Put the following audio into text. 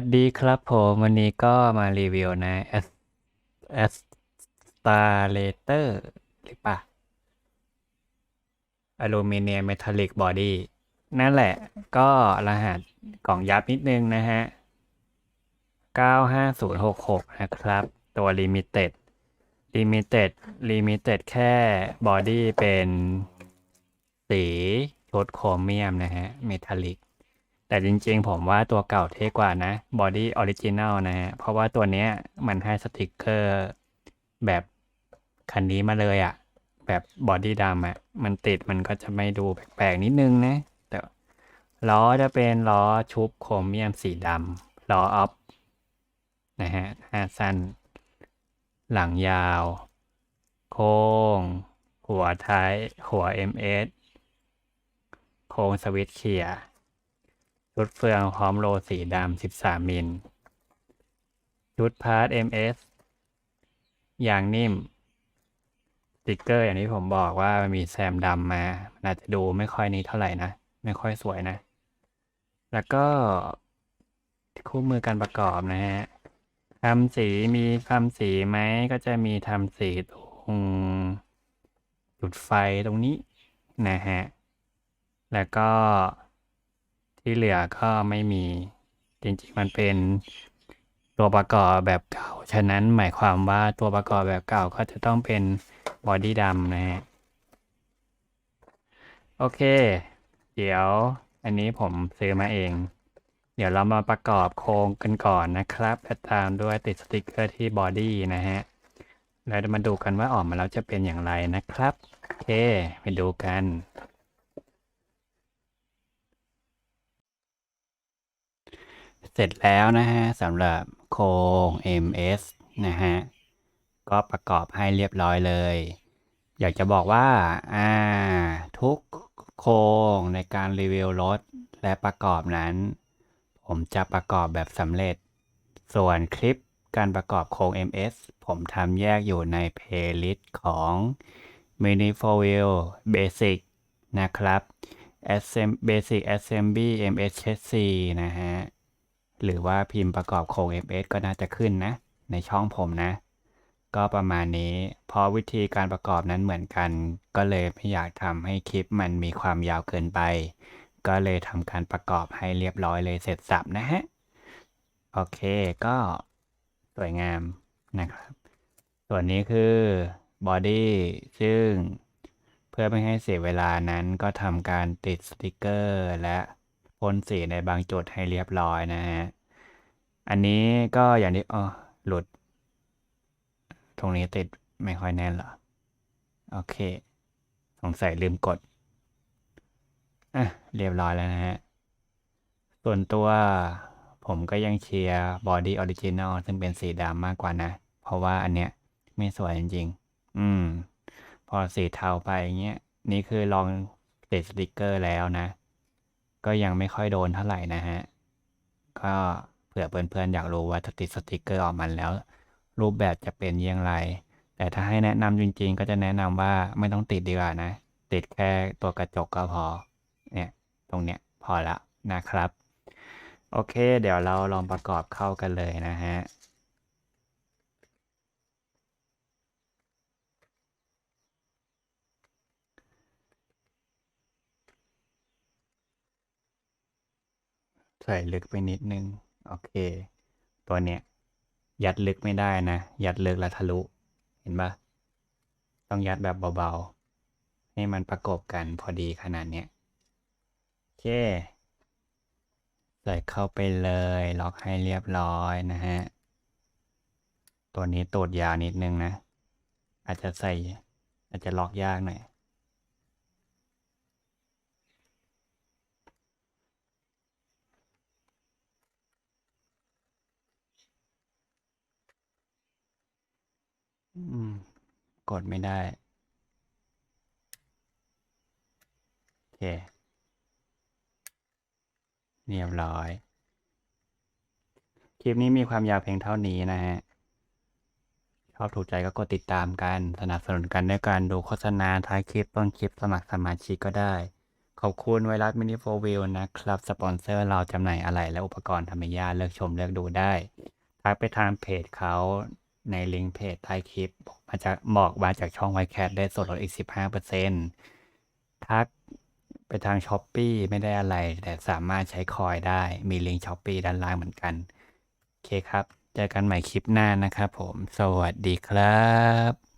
สดีครับผมวันนี้ก็มารีวิวนะ a s a s t a l a t o r หรือปะอลูมิเนียมเมทัลลิกบอดี้นั่นแหละ ก็รหัสกล่องยับนิดนึงนะฮะ 95066 นะครับ ตัว Limited Limited Limited แค่บอดี้เป็นสีชุดโครเมียมนะฮะเมทัลลิก แต่จริงๆ ผมว่าตัวเก่าเท่กว่านะบอดี้ออริจินัลนะฮะ เพราะว่าตัวเนี้ยมันให้สติกเกอร์แบบคันนี้มาเลยอะแบบบอดี้ดำอะมันติดมันก็จะไม่ดูแปลกๆนิดนึงนะ แต่ล้อจะเป็นล้อชุบโครเมียมสีดำล้อออฟนะฮะห้าสั้น หลังยาว โค้ง หัวท้าย หัว MS โค้งสวิตช์เขียร์ ชุดเฟืองพร้อมโลสีดำ 13 มิล ชุดพาร์ท MS ยางนิ่มสติกเกอร์อย่างที่ผมบอกว่ามันมีแซมดำมาอาจจะดูไม่ค่อยนี้เท่าไหร่นะ ไม่ค่อยสวยนะ แล้วก็คู่มือการประกอบนะฮะทำสีมีทำสีไหมก็จะมีทำสีตรงจุดไฟตรงนี้นะฮะ แล้วก็ ที่เหลือก็ไม่มี จริงๆ มันเป็นตัวประกอบแบบเก่า ฉะนั้นหมายความว่าตัวประกอบแบบเก่าก็จะต้องเป็นบอดี้ดำนะฮะ โอเค เดี๋ยวอันนี้ผมซื้อมาเอง เดี๋ยวเรามาประกอบโครงกันก่อนนะครับและตามด้วยติดสติกเกอร์ที่บอดี้นะฮะแล้วมาดูกันว่าออกมาแล้วจะเป็นอย่างไรนะครับ โอเค ไปดูกัน เสร็จแล้วนะฮะสำหรับโครง MS นะฮะ ก็ประกอบให้เรียบร้อยเลย อยากจะบอกว่าอ่าทุกโครงในการรีวิวรถและประกอบนั้น ผมจะประกอบแบบสำเร็จ ส่วนคลิปการประกอบโครง MS ผมทำแยกอยู่ในเพลย์ลิสต์ของ Mini 4 Wheel Basic นะครับ Assemb Basic Assembly MS Chassis นะฮะ หรือว่าพิมพ์ประกอบโครง MS ก็น่าจะขึ้นนะ ในช่องผมนะ ก็ประมาณนี้พราะวิธีการประกอบนั้นเหมือนกัน ก็เลยไม่อยากทำให้คลิปมันมีความยาวเกินไป ก็เลยทำการประกอบให้เรียบร้อยเลยเสร็จสับนะฮะ โอเคก็สวยงามนะครับ ส่วนนี้คือบอดี้ซึ่งเพื่อไม่ให้เสียเวลานั้นก็ทำการติดสติกเกอร์และ พ่นสีในบางจุดให้เรียบร้อยนะฮะ อันนี้ก็อย่างที่อ๋อหลุด ตรงนี้ติดไม่ค่อยแน่นเหรอ โอเค สงสัยลืมกด อะ เรียบร้อยแล้วนะฮะ ส่วนตัวผมก็ยังเชียร์บอดี้ออริจินอลซึ่งเป็นสีดำมากกว่านะ เพราะว่าอันเนี้ยไม่สวยจริงๆ อืม พอสีเทาไปเงี้ย นี่คือลองติดสติกเกอร์แล้วนะ ก็ยังไม่ค่อยโดนเท่าไหร่นะฮะ ก็เผื่อเพื่อนๆอยากรู้ว่าถ้าติดสติกเกอร์ออกมาแล้ว รูปแบบจะเป็นอย่างไร แต่ถ้าให้แนะนำจริงๆ ก็จะแนะนำว่าไม่ต้องติดดีกว่านะ ติดแค่ตัวกระจกก็พอ เนี่ย ตรงเนี้ยพอละนะครับ โอเค เดี๋ยวเราลองประกอบเข้ากันเลยนะฮะ ใส่ลึกไปนิดนึง โอเค ตัวเนี้ย ยัดลึกไม่ได้นะ ยัดลึกแล้วทะลุ เห็นปะต้องยัดแบบเบาๆ ให้มันประกบกันพอดีขนาดเนี้ยโอเค ใส่เข้าไปเลย ล็อกให้เรียบร้อยนะฮะ ตัวนี้ตูดยาวนิดนึงนะ อาจจะใส่ อาจจะล็อกยากหน่อย อืม กดไม่ได้ โอเค เรียบร้อย คลิปนี้มีความยาวเพียงเท่านี้นะฮะ ชอบถูกใจก็กดติดตามกัน สนับสนุนกันด้วยการดูโฆษณาท้ายคลิปต้นคลิปสมัครสมาชิกก็ได้ ขอบคุณไวรัสมินิโฟวิลนะครับ สปอนเซอร์เราจำหน่ายอะไหล่และอุปกรณ์ธรรมยาเลือกชมเลือกดูได้ทักไปทางเพจเขา ในลิงก์เพจใต้คลิปมาจากบอกมาจากช่องไวแคทได้ส่วนลดอีก 15%ทักไปทางช้อปปีไม่ได้อะไร แต่สามารถใช้คอยได้มีลิงก์ช้อปปีด้านล่างเหมือนกัน โอเคครับ เจอกันใหม่คลิปหน้านะครับผม สวัสดีครับ